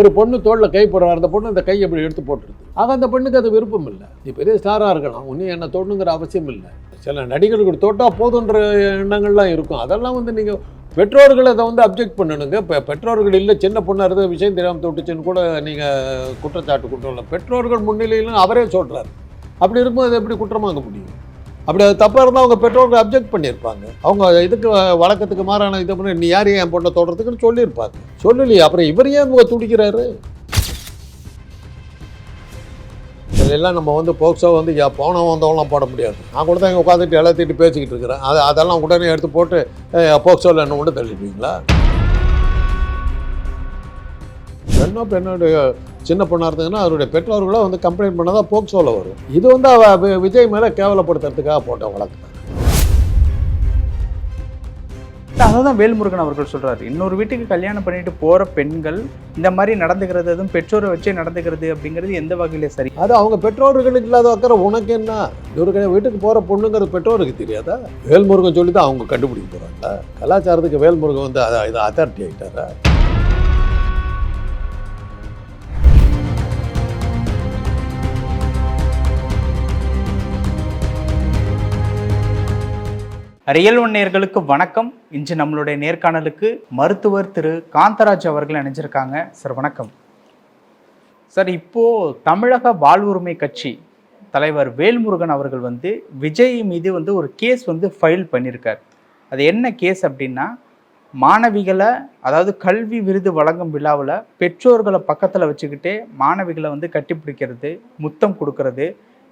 ஒரு பொண்ணு தோளில் கை போடுறாரு அந்த பொண்ணு அந்த கையை இப்படி எடுத்து போட்டுருது ஆக அந்த பெண்ணுக்கு அது விருப்பம் இல்லை நீ பெரிய ஸ்டாராக இருக்கலாம். ஒன்றும் என்ன தோணுங்கிற அவசியம் இல்லை சில நடிகர்களுக்கு தோட்டா போதுன்ற எண்ணங்கள்லாம் இருக்கும். அதெல்லாம் வந்து நீங்கள் பெற்றோர்கள் அதை வந்து அப்ஜெக்ட் பண்ணணுங்க. இப்போ பெற்றோர்கள் இல்லை சின்ன பொண்ணாக இருந்தது விஷயம் தெரியாமல் தொட்டுச்சுன்னு கூட நீங்கள் குற்றச்சாட்டு குற்றம் இல்லை. பெற்றோர்கள் முன்னிலையிலும் அவரே சொல்கிறார் அப்படி இருக்கும்போது அது எப்படி குற்றமாக்க முடியும்? அப்படி அது தப்பாக இருந்தால் அவங்க பெற்றோர்கள் அப்ஜெக்ட் பண்ணியிருப்பாங்க. அவங்க இதுக்கு வழக்கத்துக்கு மாறான இதை பண்ணி நீ யார் என் பொண்ணை தொடர்றதுக்குன்னு சொல்லியிருப்பாங்க. சொல்லலையே அப்புறம் இவர் ஏன் இவங்க துடிக்கிறாரு? இதெல்லாம் நம்ம வந்து போக்ஸோ வந்து யா- போனவன் வந்தவங்களாம் போட முடியாது. நான் கூட தான் இங்கே உட்காந்துட்டு எல்லாத்திட்டு பேசிக்கிட்டு இருக்கிறேன். அது அதெல்லாம் உடனே எடுத்து போட்டு போக்ஸோவில் என்ன கொண்டு தள்ளிடுவீங்களா? பெண்ணோ பெண்ணுடைய சின்ன பொண்ணாக இருந்ததுன்னா அவருடைய பெற்றோர்களோ வந்து கம்ப்ளைண்ட் பண்ணால் தான் போக்சோவில் வரும். இது வந்து அவ விஜய் மேலே கேவலப்படுத்துறதுக்காக போட்ட வழக்கு. அதை தான் வேல்முருகன் அவர்கள் சொல்றாரு. இன்னொரு வீட்டுக்கு கல்யாணம் பண்ணிட்டு போற பெண்கள் இந்த மாதிரி நடந்துக்கிறது அதுவும் பெற்றோரை வச்சே நடந்துக்கிறது அப்படிங்கிறது எந்த வகையில சரி? அது அவங்க பெற்றோர்களுக்கு இல்லாத அக்கறை உனக்கு என்ன? ஒரு க- வீட்டுக்கு போகிற பொண்ணுங்கிறது பெற்றோருக்கு தெரியாதா? வேல்முருகன் சொல்லி தான் அவங்க கண்டுபிடிக்க போகிறாங்களா கலாச்சாரத்துக்கு வேல்முருகன் வந்து அதை இது அத்தாரிட்டி ஆகிட்டாரா ரியல் ஒன் நேர்களுக்கு வணக்கம். இன்று நம்மளுடைய நேர்காணலுக்கு மருத்துவர் திரு. காந்தராஜ் அவர்கள் இணைஞ்சிருக்காங்க. சார் வணக்கம். சார் இப்போ தமிழக வாழ்வுரிமை கட்சி தலைவர் வேல்முருகன் அவர்கள் வந்து விஜய் மீது வந்து ஒரு கேஸ் வந்து ஃபைல் பண்ணியிருக்கார். அது என்ன கேஸ் அப்படின்னா மாணவிகளை அதாவது கல்வி விருது வழங்கும் விழாவில் பெற்றோர்களை பக்கத்தில் வச்சுக்கிட்டே மாணவிகளை வந்து கட்டிப்பிடிக்கிறது முத்தம் கொடுக்கறது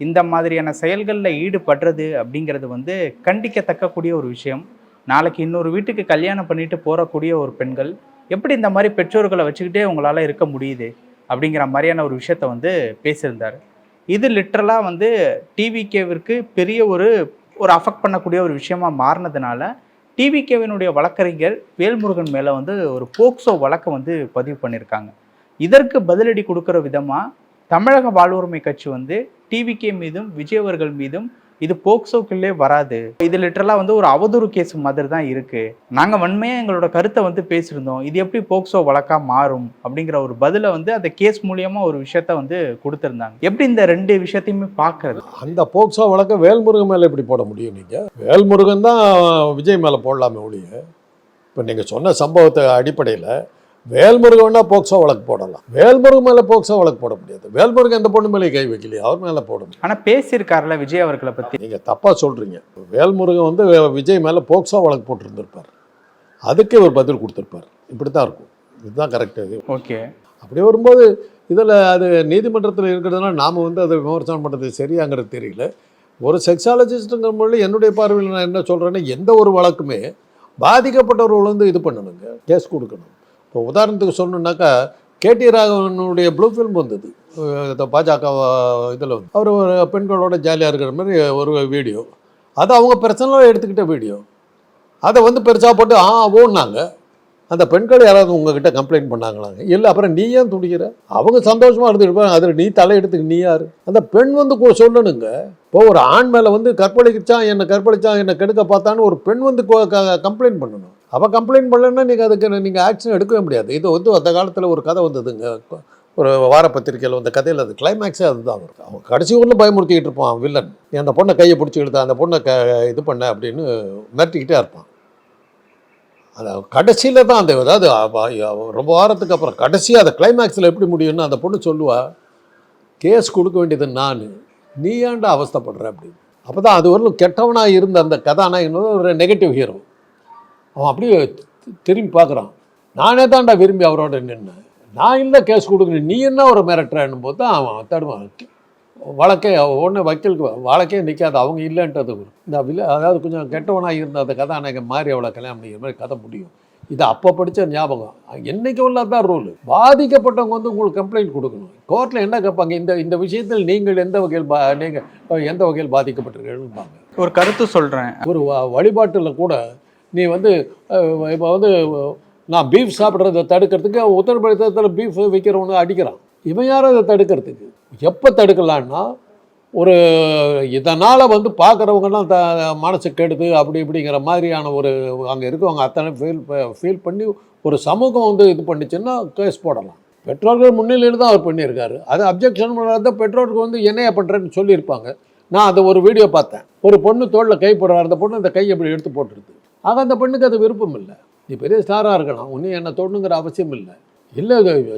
இந்த மாதிரியான செயல்களில் ஈடுபடுறது அப்படிங்கிறது வந்து கண்டிக்கத்தக்கக்கூடிய ஒரு விஷயம். நாளைக்கு இன்னொரு வீட்டுக்கு கல்யாணம் பண்ணிட்டு போகக்கூடிய ஒரு பெண்கள் எப்படி இந்த மாதிரி பெற்றோர்களை வச்சுக்கிட்டே உங்களால் இருக்க முடியுது அப்படிங்கிற மாதிரியான ஒரு விஷயத்த வந்து பேசியிருந்தார். இது லிட்ரலாக வந்து டிவிகேவிற்கு பெரிய ஒரு ஒரு அஃபெக்ட் பண்ணக்கூடிய ஒரு விஷயமா மாறினதுனால டிவிகேவினுடைய வழக்கறிஞர் வேல்முருகன் மேலே வந்து ஒரு போக்சோ வழக்கை வந்து பதிவு பண்ணியிருக்காங்க. இதற்கு பதிலடி கொடுக்குற விதமாக தமிழக வாழ்வுரிமை கட்சி வந்து டிவிகே மீதும் விஜய் அவர்கள் மீதும் இது போக்சோக்குள்ளே வராது. இது லிட்டரலாக வந்து ஒரு அவதூறு கேஸ் மாதிரி தான் இருக்குது நாங்கள் வன்மையாக எங்களோட கருத்தை வந்து பேசியிருந்தோம். இது எப்படி போக்சோ வழக்காக மாறும் அப்படிங்கிற ஒரு பதிலை வந்து அந்த கேஸ் மூலியமாக ஒரு விஷயத்த வந்து கொடுத்துருந்தாங்க. எப்படி இந்த ரெண்டு விஷயத்தையுமே பார்க்கறது? அந்த போக்சோ வழக்கை வேல்முருகன் மேலே எப்படி போட முடியும் நீங்கள் வேல்முருகன் தான் விஜய் மேலே போடலாமே ஒழிய. இப்போ நீங்கள் சொன்ன சம்பவத்தை அடிப்படையில் வேல்முருகன்னா போக்சோ வழக்கு போடலாம். வேல்முருகன் மேலே போக்சோ வழக்கு போட முடியாது. வேல்முருகன் எந்த பொண்ணு மேலே கை வைக்கலையே அவர் மேலே போட முடியும் ஆனால் பேசியிருக்காருல விஜய் அவர்களை பற்றி நீங்கள் தப்பாக சொல்கிறீங்க வேல்முருகன் வந்து விஜய் மேலே போக்சோ வழக்கு போட்டிருந்திருப்பார். அதுக்கு இவர் பதில் கொடுத்துருப்பார். இப்படி தான் இருக்கும். இதுதான் கரெக்டு ஓகே. அப்படி வரும்போது இதில் அது நீதிமன்றத்தில் இருக்கிறதுனால நாம் வந்து அதை விமர்சனம் பண்ணுறது சரியாங்கிறது தெரியல. ஒரு செக்ஸாலஜிஸ்ட்டுங்கிற முறையில் என்னுடைய பார்வையில் நான் என்ன சொல்கிறேன்னா எந்த ஒரு வழக்குமே பாதிக்கப்பட்டவர்கள் வந்து இது பண்ணணுங்க. கேஸ் கொடுக்கணும். இப்போ உதாரணத்துக்கு சொல்லணுன்னாக்கா கேடி ராகவனுடைய ப்ளூ ஃபில்ம் வந்தது. பாஜக இதில் வந்து. அவர் ஒரு பெண்களோட ஜாலியாக இருக்கிற மாதிரி ஒரு வீடியோ அது அவங்க பர்சனலாக எடுத்துக்கிட்ட வீடியோ அதை வந்து பெருசாக போட்டு ஆ ஓன்னாங்க. அந்த பெண்கள் யாராவது உங்ககிட்ட கம்ப்ளைண்ட் பண்ணாங்களாங்க? இல்லை அப்புறம் நீ ஏன் துடிக்கிற? அவங்க சந்தோஷமாக இருந்துருப்பாங்க அதில் நீ தலையெடுத்துக்கு நீ யார்? அந்த பெண் வந்து சொல்லணுங்க. இப்போ ஒரு ஆண் மேலே வந்து கற்பழிச்சான் என்னை கற்பழிச்சான் என்னை கெடுக்க பார்த்தான்னு ஒரு பெண் வந்து கம்ப்ளைண்ட் பண்ணணும். அவள் கம்ப்ளைண்ட் பண்ணலன்னா நீங்கள் அதுக்கு நீங்கள் ஆக்ஷன் எடுக்கவே முடியாது. இது வந்து அந்த காலத்தில் ஒரு கதை வந்ததுங்க. ஒரு வார பத்திரிக்கையில் வந்த கதையில் அது கிளைமேக்ஸே அதுதான். வரும் அவன் கடைசி ஊரில் பயமுறுத்திக்கிட்டு இருப்பான் வில்லன் நீ அந்த பொண்ணை கையை பிடிச்சி இழுத்த அந்த பொண்ணை க இது பண்ண அப்படின்னு மிரட்டிக்கிட்டே இருப்பான். அது கடைசியில் தான் அந்த அதாவது ரொம்ப வாரத்துக்கு அப்புறம் கடைசியாக அந்த கிளைமேக்ஸில் எப்படி முடியும்னு அந்த பொண்ணு சொல்லுவா கேஸ் கொடுக்க வேண்டியது நான். நீ ஏன்டா அவஸ்தைப்படுற? அப்படின்னு. அப்போ தான் அது வரலும் கெட்டவனாக இருந்த அந்த கதாநாயகன் ஒரு நெகட்டிவ் ஹீரோ அவன் அப்படியே திரும்பி பார்க்குறான். நானே தான்டா விரும்பி அவரோட நின்னேன். நான் இல்லை கேஸ் கொடுக்கணும். நீ என்ன ஒரு மிரட்டுறேன்னும் போது தான் அவன் தடுவான். வழக்கே ஒன்று வக்கீலுக்கு வழக்கே நிற்காது அவங்க இல்லைன்றது இந்த வில்ல அதாவது கொஞ்சம் கெட்டவனாக இருந்த அந்த கதாநாயகன் மாதிரி அவளை கல்யாணம் பண்ணிக்கிற மாதிரி கதை முடியும். இது அப்போ படித்த ஞாபகம். என்னைக்கு உள்ளதான் ரூல் பாதிக்கப்பட்டவங்க வந்து உங்களுக்கு கம்ப்ளைண்ட் கொடுக்கணும். கோர்ட்டில் என்ன கேட்பாங்க? இந்த இந்த விஷயத்தில் நீங்கள் எந்த வகையில் பா நீங்கள் எந்த வகையில் பாதிக்கப்பட்டிருக்கீங்கன்னு ஒரு கருத்து சொல்றேன். ஒரு வழிபாட்டுல கூட நீ வந்து இப்போ வந்து நான் பீஃப் சாப்பிட்றத தடுக்கிறதுக்கு உத்தரப்பிரதேசத்தில் பீஃப் விற்கிறவங்க அடிக்கிறான். இவன் யாரும் அதை தடுக்கிறதுக்கு? எப்போ தடுக்கலான்னா ஒரு இதனால் வந்து பார்க்குறவங்கலாம் த மனசு கெடுது அப்படி இப்படிங்கிற மாதிரியான ஒரு அங்கே இருக்கவங்க அத்தனை ஃபீல் ஃபீல் பண்ணி ஒரு சமூகம் வந்து இது பண்ணிச்சுன்னா கேஸ் போடலாம். பெற்றோர்கள் முன்னிலையில் தான் அவர் பண்ணியிருக்காரு. அது அப்ஜெக்ஷன் பண்ணாத பெற்றோருக்கு வந்து என்னையா பண்ணுறேன்னு சொல்லியிருப்பாங்க. நான் அதை ஒரு வீடியோ பார்த்தேன். ஒரு பொண்ணு தோளில் கை போடுறாரு. அந்த பொண்ணு அந்த கையை இப்படி எடுத்து போட்டுருது ஆக அந்த பெண்ணுக்கு அது விருப்பம் இல்லை. நீ பெரிய ஸ்டாராக இருக்கலாம். ஒன்றும் என்ன தொடணுங்கிற அவசியம் இல்லை. இல்லை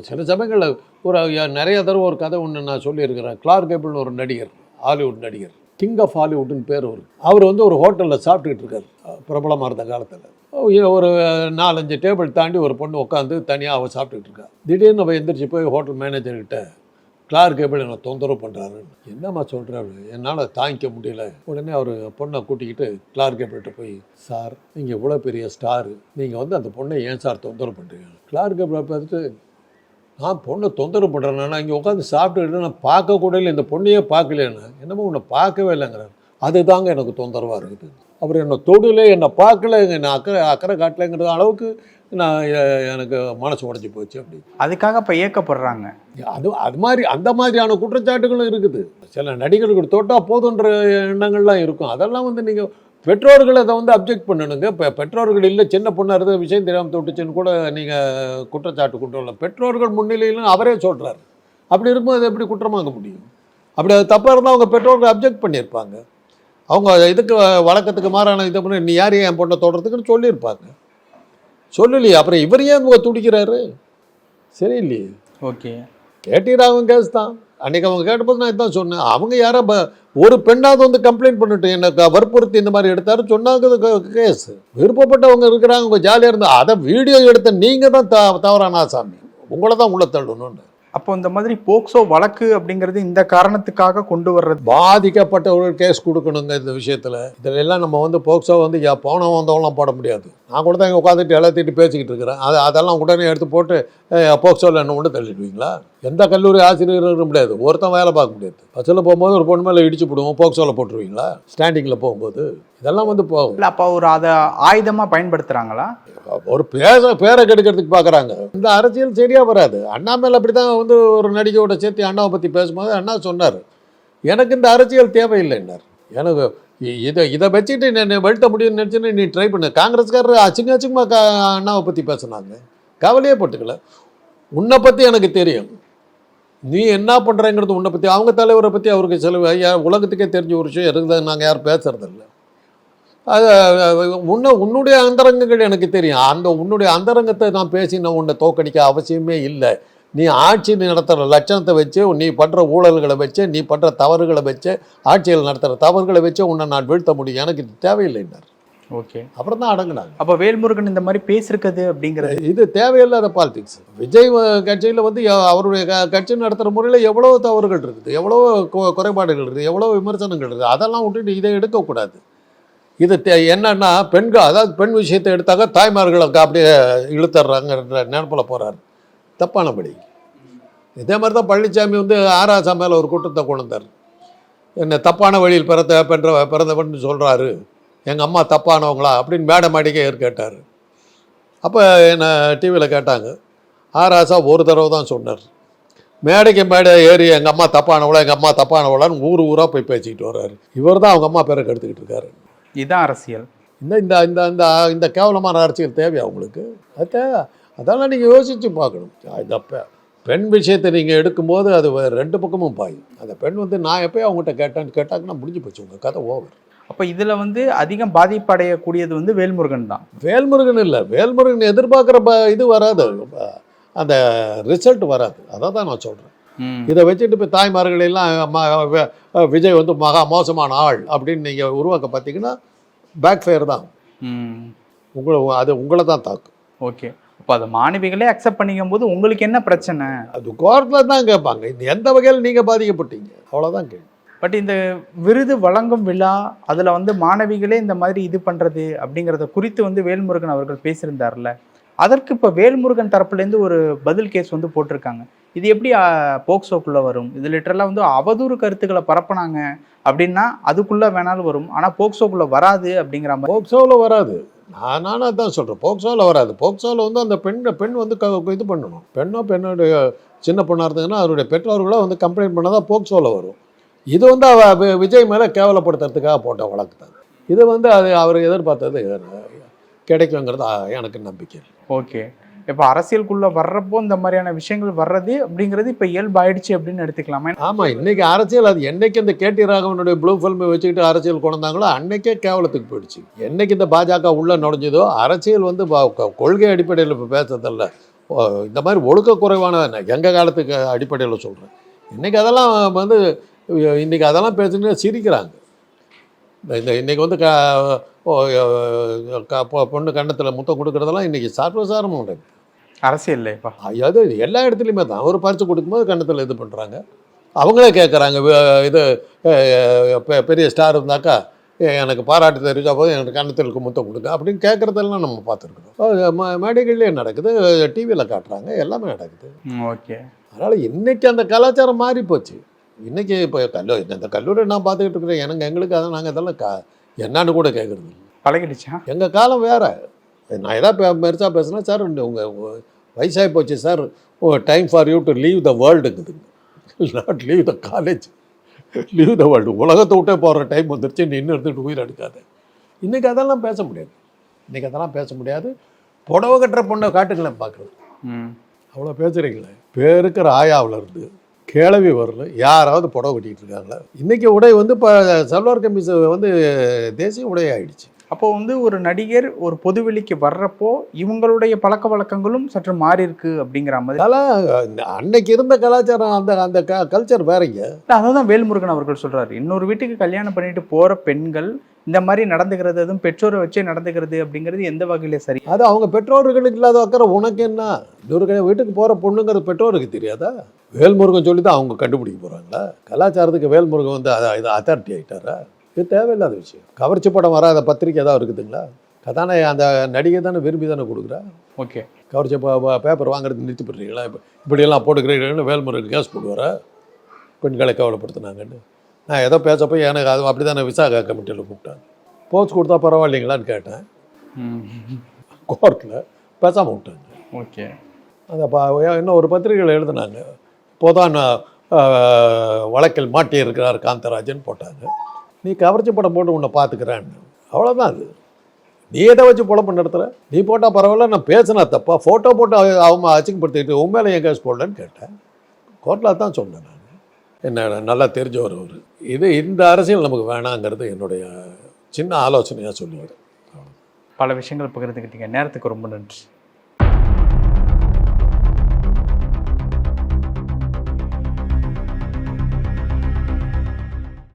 சில சமயங்களில் ஒரு நிறைய தடவை ஒரு கதை ஒன்று நான் சொல்லியிருக்கிறேன். கிளார்க் கேபிள்னு ஒரு நடிகர் ஹாலிவுட் நடிகர். கிங் ஆஃப் ஹாலிவுட்னு பேர் ஒரு அவர் வந்து ஒரு ஹோட்டலில் சாப்பிட்டுக்கிட்டு இருக்கார். பிரபலமாக இருந்த காலத்தில். ஒரு நாலஞ்சு டேபிள் தாண்டி ஒரு பொண்ணு உட்காந்து தனியாக அவள் சாப்பிட்டுக்கிட்டு இருக்கா. திடீர்னு அவள் எந்திரிச்சு போய் ஹோட்டல் மேனேஜர்கிட்ட கிளார்க் எப்படி என்னை தொந்தரவு பண்ணுறாருன்னு என்னம்மா சொல்கிறாரு என்னால் தாங்கிக்க முடியல. உடனே அவர் பொண்ணை கூட்டிக்கிட்டு கிளார்க் கேபிள்கிட்ட போய் சார் நீங்கள் இவ்வளோ பெரிய ஸ்டாரு நீங்கள் வந்து அந்த பொண்ணை ஏன் சார் தொந்தரவு பண்ணுறீங்க கிளார்க் எப்படி பார்த்துட்டு நான் பொண்ணை தொந்தரவு பண்ணுறேன்னா நான் இங்கே உட்காந்து சாப்பிட்டுக்கிட்டு நான் பார்க்க கூட இல்லை. இந்த பொண்ணையே பார்க்கலன்னு என்னமோ உன்னை பார்க்கவே இல்லைங்கிறார். அதுதாங்க எனக்கு தொந்தரவாக இருக்குது. அவர் என்னை தொடல என்னை பார்க்கல என்னை அக்கறை அக்கறை காட்டலைங்கிற அளவுக்கு நான் எனக்கு மனசு உடஞ்சி போச்சு அப்படி. அதுக்காக இப்போ இயக்கப்படுறாங்க அது அது மாதிரி அந்த மாதிரியான குற்றச்சாட்டுகளும் இருக்குது. சில நடிகர்கள் தொட்டா போதுன்ற எண்ணங்கள்லாம் இருக்கும். அதெல்லாம் வந்து நீங்கள் பெற்றோர்கள் அதை வந்து அப்ஜெக்ட் பண்ணணுங்க. இப்போ பெற்றோர்கள் இல்லை சின்ன பொண்ணாக இருந்து விஷயம் தெரியாமல் தொட்டுச்சுன்னு கூட நீங்கள் குற்றச்சாட்டு கொண்டு வரலாம். பெற்றோர்கள் முன்னிலையிலும் அவரே சொல்கிறாரு அப்படி இருக்கும்போது அது எப்படி குற்றமாக்க முடியும்? அப்படி அது தப்பாக இருந்தால் அவங்க பெற்றோர்கள் அப்ஜெக்ட் பண்ணியிருப்பாங்க. அவங்க இதுக்கு வழக்கத்துக்கு மாறான இதை பண்ணி நீ யார் என் பொண்ணை தொடுறதுக்குன்னு சொல்லியிருப்பாங்க. சொல்லலையே அப்புறம் இவர் ஏன் துடிக்கிறாரு? சரியில்லையே. ஓகே. கேடி ராகவன் கேஸ் தான். அன்னைக்கு அவங்க கேட்டபோது நான் இதான் சொன்னேன். அவங்க யாரோ ஒரு பெண்ணாவது வந்து கம்ப்ளைண்ட் பண்ணிட்டு எனக்கு வற்புறுத்தி இந்த மாதிரி எடுத்தாரு சொன்னாங்க கேஸ். விருப்பப்பட்டவங்க இருக்கிறாங்க உங்க ஜாலியாக இருந்தா அதை வீடியோ எடுத்த நீங்கள் தான் த தவறான ஆசாமி உங்களை தான் உள்ள தள்ளணும்னு. அப்போ இந்த மாதிரி போக்சோ வழக்கு அப்படிங்கிறது இந்த காரணத்துக்காக கொண்டு வர்றது. பாதிக்கப்பட்டவர்கள் கேஸ் கொடுக்கணுங்க இந்த விஷயத்தில். இதில் எல்லாம் நம்ம வந்து போக்சோ வந்து யா போனவன் வந்தவங்களாம் போட முடியாது. நான் கூட தான் இங்கே உட்காந்துட்டு எல்லாத்திட்டு பேசிக்கிட்டு இருக்கிறேன். அது அதெல்லாம் உடனே எடுத்து போட்டு போக்சோவில் என்ன கொண்டு தள்ளிடுவீங்களா? எந்த கல்லூரி ஆசிரியரும் முடியாது. ஒருத்தன் வேலை பார்க்க முடியாது. பஸ்ஸில் போகும்போது ஒரு பொண்ணு மேலே இடிச்சு போடுவோம் போக்சோவில் போட்டுருவீங்களா? ஸ்டாண்டிங்கில் போகும்போது. இதெல்லாம் வந்து போகும் இல்லை அப்போ ஒரு அதை ஆயுதமாக பயன்படுத்துகிறாங்களா ஒரு பேச பேரை கெடுக்கிறதுக்கு பார்க்குறாங்க இந்த அரசியல் சரியாக வராது. அண்ணாமலை அப்படி தான் வந்து ஒரு நடிகையோட சேர்த்து அண்ணாவை பற்றி பேசும்போது அண்ணா சொன்னார். எனக்கு இந்த அரசியல் தேவையில்லைன்னார் எனக்கு இதை இதை வச்சுட்டு நான் வெளுத்த முடியும்னு நினச்சின்னு நீ ட்ரை பண்ணு. காங்கிரஸ்காரர் அசிங்க அசிங்கமாக கா அண்ணாவை பற்றி பேசுனாங்க. கவலையே போட்டுக்கல. உன்னை பற்றி எனக்கு தெரியும். நீ என்ன பண்ணுறங்கிறது உன்னை பற்றி அவங்க தலைவரை பற்றி அவருக்கு செலவு ஐயா உலகத்துக்கே தெரிஞ்ச ஒரு விஷயம் இருக்குது நாங்கள் யாரும் பேசுறதில்ல. அது உன்ன உன்னுடைய அந்தரங்கங்கள் எனக்கு தெரியும். அந்த உன்னுடைய அந்தரங்கத்தை நான் பேசி நான் உன்னை தோக்கடிக்க அவசியமே இல்லை. நீ ஆட்சி நடத்துகிற லட்சணத்தை வச்சு நீ பண்ணுற ஊழல்களை வச்சு நீ பண்ணுற தவறுகளை வச்சு ஆட்சியில் நடத்துகிற தவறுகளை வச்சு உன்னை நான் வீழ்த்த முடியும். எனக்கு இது தேவையில்லைன்னார் ஓகே. அப்புறம் தான் அடங்கினாங்க. அப்போ வேல்முருகன் இந்த மாதிரி பேசிருக்கிறது அப்படிங்கிறது? இது தேவையில்லாத பாலிடிக்ஸ் விஜய் கட்சியில் வந்து அவருடைய கட்சி நடத்துகிற முறையில் எவ்வளோ தவறுகள் இருக்குது? எவ்வளோ குறைபாடுகள் இருக்குது? எவ்வளோ விமர்சனங்கள் இருக்குது? அதெல்லாம் விட்டுட்டு இதை எடுக்கக்கூடாது. இது தே என்னன்னா பெண்கள் அதாவது பெண் விஷயத்தை எடுத்தாக்க தாய்மார்களுக்கு அப்படியே இழுத்துறாங்கன்ற நினப்பில் போகிறார் தப்பானபடி இதே மாதிரி தான் பழனிசாமி வந்து ஆராசா மேலே ஒரு குற்றத்தை கொண்டு வந்தார். என்ன தப்பான வழியில் பிறந்த பெற்ற பிறந்தவன் சொல்கிறாரு எங்கள் அம்மா தப்பானவங்களா அப்படின்னு மேடை மாடிக்கே கேட்டார். அப்போ என்னை டிவியில் கேட்டாங்க. ஆராசா ஒரு தடவை தான் சொன்னார். மேடைக்கு மேடை ஏறி எங்கள் அம்மா தப்பானவளா எங்கள் அம்மா தப்பானவளான்னு ஊர் ஊராக போய் பேசிக்கிட்டு வர்றாரு. இவர் தான் அவங்க அம்மா பேரை கெடுத்துக்கிட்டு இருக்காரு. இதுதான் அரசியல். இந்த இந்த இந்த இந்த இந்த கேவலமான அரசியல் தேவையா உங்களுக்கு? அது தேவை. அதெல்லாம் நீங்கள் யோசித்து பார்க்கணும். இந்த பெண் விஷயத்தை நீங்கள் எடுக்கும்போது அது ரெண்டு பக்கமும் பாயும். அந்த பெண் வந்து நான் எப்போயும் அவங்ககிட்ட கேட்டேன்னு கேட்டாங்கன்னா முடிஞ்சு போச்சு உங்கள் கதை ஓவர் அப்போ இதில் வந்து அதிகம் பாதிப்படையக்கூடியது வந்து வேல்முருகன் தான். வேல்முருகன் இல்லை. வேல்முருகன் எதிர்பார்க்குற இது வராது. அந்த ரிசல்ட் வராது. அதை தான் நான் சொல்கிறேன். இதை வச்சுட்டு இப்போ தாய்மார்கள் எல்லாம் விஜய் வந்து மகா மோசமான ஆள் அப்படின்னு நீங்கள் உருவாக்க பார்த்தீங்கன்னா பேக் ஃபயர் தான் உங்களை அது உங்களை தான் தாக்கும். ஓகே. அப்போ அதை மாணவிகளே அக்செப்ட் பண்ணிக்கும் போது உங்களுக்கு என்ன பிரச்சனை? அது கோர்ட்டில் தான் கேட்பாங்க. இந்த எந்த வகையில் நீங்கள் பாதிக்கப்பட்டீங்க? அவ்வளோதான் கேள்வி. பட் இந்த விருது வழங்கும் விழா அதில் வந்து மாணவிகளே இந்த மாதிரி இது பண்ணுறது அப்படிங்கிறத குறித்து வந்து வேல்முருகன் அவர்கள் பேசியிருந்தார்ல. அதற்கு இப்போ வேல்முருகன் தரப்புலேருந்து ஒரு பதில் கேஸ் வந்து போட்டிருக்காங்க. இது எப்படி போக்சோக்குள்ளே வரும்? இது லிட்டரலாக வந்து அவதூறு கருத்துக்களை பரப்புனாங்க அப்படின்னா அதுக்குள்ளே வேணாலும் வரும். ஆனால் போக்சோக்குள்ளே வராது அப்படிங்கிற மாதிரி. போக்சோவில் வராது. நான் நானும் அதான் சொல்கிறேன் போக்சோவில் வராது. போக்சோவில் வந்து அந்த பெண் பெண் வந்து இது பண்ணணும். பெண்ணோ பெண்ணுடைய சின்ன பொண்ணாக இருந்ததுன்னா அவருடைய பெற்றோர்களோ வந்து கம்ப்ளைண்ட் பண்ணால் போக்சோவில் வரும். இது வந்து அவ விஜய் மேலே கேவலப்படுத்துறதுக்காக போட்ட வழக்கு தான் இது வந்து அது அவர் எதிர்பார்த்தது கிடைக்குங்கிறது எனக்கு நம்பிக்கை. ஓகே. இப்போ அரசியலுக்குள்ளே வர்றப்போ இந்த மாதிரியான விஷயங்கள் வர்றது அப்படிங்கிறது இப்போ இயல்பாயிடுச்சு அப்படின்னு எடுத்துக்கலாமே. ஆமாம் இன்னைக்கு அரசியல் அது என்னைக்கு இந்த கேடி ராகவனுடைய ப்ளூ ஃபில்மை வச்சுக்கிட்டு அரசியல் கொண்டாங்களோ அன்னைக்கே கேவலத்துக்கு போயிடுச்சு. என்னைக்கு இந்த பாஜக உள்ளே நுழைஞ்சதோ அரசியல் வந்து கொள்கை அடிப்படையில் இப்போ பேசுறதில்ல. ஓ, இந்த மாதிரி ஒழுக்க குறைவான எங்கள் காலத்துக்கு அடிப்படையில் சொல்கிறேன் இன்னைக்கு அதெல்லாம் வந்து இன்னைக்கு அதெல்லாம் பேசுனா சிரிக்கிறாங்க. இந்த- இன்றைக்கி இன்னைக்கு வந்து க ஓ, க- பொண்ணு கண்ணத்தில் முத்தம் கொடுக்குறதெல்லாம் இன்னைக்கு சர்வசாரமாக உண்டு. அரசியல்ல இப்போ அது எல்லா இடத்துலையுமே தான். ஒரு பரிசு கொடுக்கும்போது கன்னத்தில் இது பண்ணுறாங்க அவங்களே கேட்குறாங்க இது பெரிய ஸ்டார் இருந்தாக்கா "ஏ, எனக்கு பாராட்டு தெரிவிச்சா போதும் எனக்கு கன்னத்திற்கு முத்தம் கொடுங்க அப்படின்னு கேட்குறதெல்லாம் நம்ம பார்த்துருக்குறோம். மேடைகள்லேயே நடக்குது டிவியில் காட்டுறாங்க எல்லாமே நடக்குது. ஓகே. அதனால் இன்னைக்கு அந்த கலாச்சாரம் மாறி போச்சு. இன்னைக்கு இப்போ கல்லூரி இந்த கல்லூரி நான் பார்த்துக்கிட்டு இருக்கிறேன் எனக்கு எங்களுக்கு அதை நாங்கள் இதெல்லாம் கா என்னன்னு கூட கேட்குறது இல்லை. பழகிடுச்சா? எங்கள் காலம் வேற. நான் ஏதாவது பெருசாக பேசுனா சார் உங்கள் வயசாகி போச்சு sir time for you to leave the வேர்ல்டுங்குதுங்க not leave the college leave the world உலகத்தை விட்டே போகிற டைம் வந்துருச்சு நீ இன்னும் எடுத்துகிட்டு உயிர் எடுக்காத இன்றைக்கி அதெல்லாம் பேச முடியாது. இன்றைக்கி அதெல்லாம் பேச முடியாது. புடவை கட்டுற பொண்ணை காட்டுங்களேன் பார்க்குறது. ம். அவ்வளோ பேசுகிறீங்களே பேருக்கிற ஆயாவில் இருந்து கேளவி வரல யாராவது புடவை கட்டிக்கிட்டு இருக்காங்களா? இன்றைக்கி உடை வந்து இப்போ சல்வார் கமீஸ் வந்து தேசிய உடை ஆயிடுச்சு அப்போ வந்து ஒரு நடிகர் ஒரு பொதுவெளிக்கு வர்றப்போ இவங்களுடைய பழக்க வழக்கங்களும் சற்று மாறி இருக்கு அப்படிங்கிற மாதிரி. கலா அன்னைக்கு இருந்த கலாச்சாரம் அந்த அந்த க கல்ச்சர் வேறங்க. அதான் வேல்முருகன் அவர்கள் சொல்றாரு. இன்னொரு வீட்டுக்கு கல்யாணம் பண்ணிட்டு போற பெண்கள் இந்த மாதிரி நடந்துக்கிறது அதுவும் பெற்றோரை வச்சே நடந்துக்கிறது அப்படிங்கிறது எந்த வகையில சரி? அது அவங்க பெற்றோர்களுக்கு இல்லாத அக்கறை உனக்கு என்ன? இன்னொரு வீட்டுக்கு போகிற பொண்ணுங்கிறது பெற்றோருக்கு தெரியாதா? வேல்முருகன் சொல்லி தான் அவங்க கண்டுபிடிக்க போகிறாங்களா கலாச்சாரத்துக்கு வேல்முருகன் வந்து அதை அத்தாரிட்டி ஆகிட்டாரா இது தேவையில்லாத விஷயம். கவர்ச்சி படம் வராத பத்திரிக்கை ஏதாவது இருக்குதுங்களா? கதானே அந்த நடிகை தானே விரும்பி தானே கொடுக்குறா? ஓகே. கவர்ச்சி பேப்பர் வாங்குறது நிறுத்தி போடுறீங்களா? இப்போ இப்படியெல்லாம் போட்டுக்கிறீங்கன்னு வேல்முருகன் கேஸ் போடுவாரா? பெண்களை கவலைப்படுத்துனாங்கன்னு. நான் ஏதோ பேச போய் எனக்கு அது அப்படி தானே விசாகா கமிட்டியில் கூப்பிட்டாங்க. போஸ்ட் கொடுத்தா பரவாயில்லைங்களான்னு கேட்டேன். கோர்ட்டில் பேசாமல் விட்டாங்க. ஓகே. அந்த ப இன்னும் ஒரு பத்திரிகையில் எழுதுனாங்க. இப்போதான் வழக்கில் மாட்டியிருக்கிறார் காந்தராஜன் போட்டாங்க. நீ கவர்ச்சி படம் போட்டு உன்னை பார்த்துக்கிறேன்னு அவ்வளோதான் அது. நீ எதை வச்சு பொழப்பு நடத்துகிற நீ போட்டால் பரவாயில்ல நான் பேசினா தப்பா? ஃபோட்டோ போட்டு அவங்க அச்சிங்கப்படுத்திக்கிட்டு உன் மேலே என் கேஸ் போடலன்னு கேட்டேன். கோர்ட்டில் தான் சொன்னேன் நான். என்ன நல்லா தெரிஞ்சவர் அவர். இது இந்த அரசியல் நமக்கு வேணாங்கிறது என்னுடைய சின்ன ஆலோசனையாக சொல்லுவார் பல விஷயங்கள் பகிர்ந்துக்கிட்டீங்க நேரத்துக்கு ரொம்ப நன்றி.